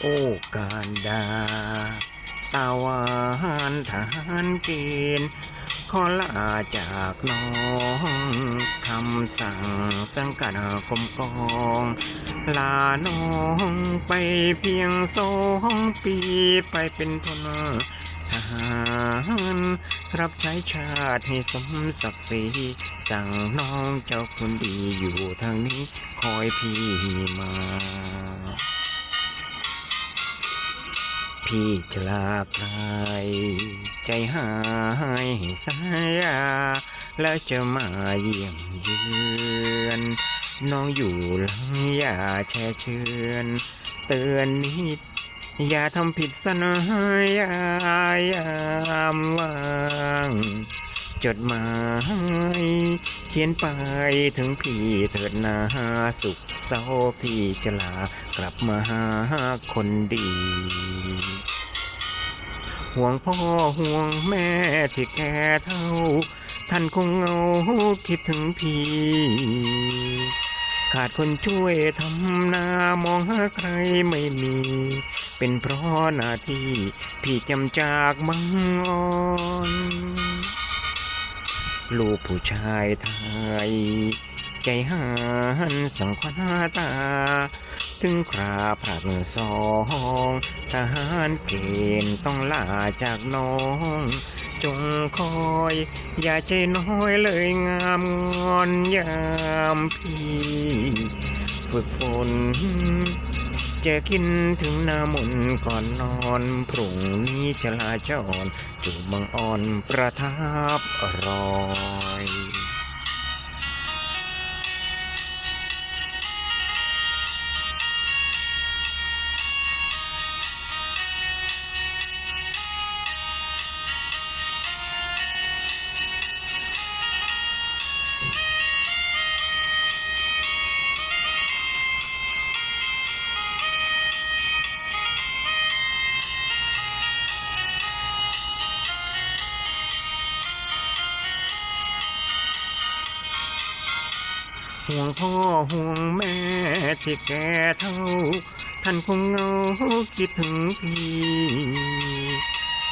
โอการดาตาวานทหารเกณฑ์ขอลาจากน้องคำสั่งสังกัดกรมกอง ลาน้องไปเพียงสองปีไปเป็นพลทหารรับใช้ชาติให้สมศักดิ์ศรีสั่งน้องเจ้าคนดีอยู่ทางนี้คอยพี่มา พี่จะลาใครใจหายสายาแล้วจะมาเยี่ยมเยือนน้องอยู่หลังอย่าแช่เชือนเตือนนิด อย่าทำผิดสนายายามว่าง จดหมาย ขียนไปถึงพี่เถิดนาสุขเศร้าพี่จะลากลับมาหาคนดี ห่วงพ่อห่วงแม่ที่แก่เท่า ท่านคงเงาคิดถึงพี่ ขาดคนช่วยทำนามองหาใครไม่มี เป็นเพราะหน้าที่ พี่จำจากมังอ่อน ลูกผู้ชายไทย ใจหานสังขวาตา ถึงคราผักสองทหารเกณฑ์ต้องลาจากน้อง จงคอย อย่าใจน้อยเลยงามงอนยามพี่ ฝึกฝน จะกินถึงหน้ามนก่อนนอนพรุ่งนี้จะลาจรจูบบังอ่อนประทับรอย ห่วงพ่อห่วงแม่ที่แก่เท่า ท่านคงเงาคิดถึงพี่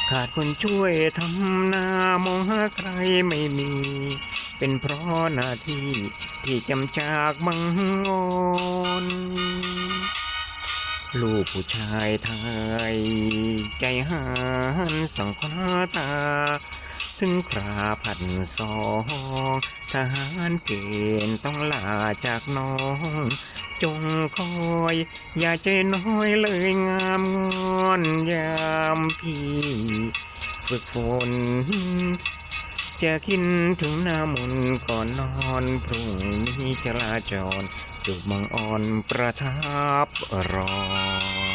ขาดคนช่วยทำนามองหาใครไม่มี เป็นเพราะหน้าที่ที่จำจากมังงอนลูกผู้ชายไทย ใจหานสังขาตา ถึงคราผัดสองทหารเกณฑ์ต้องลาจากน้อง จงคอย อย่าใจน้อยเลยงามงอนยามพี่ฝึกฝนจะกินถึงหน้ามนก่อนนอนพรุ่งนี้จะลาจรจูบมังอ่อนประทับรอ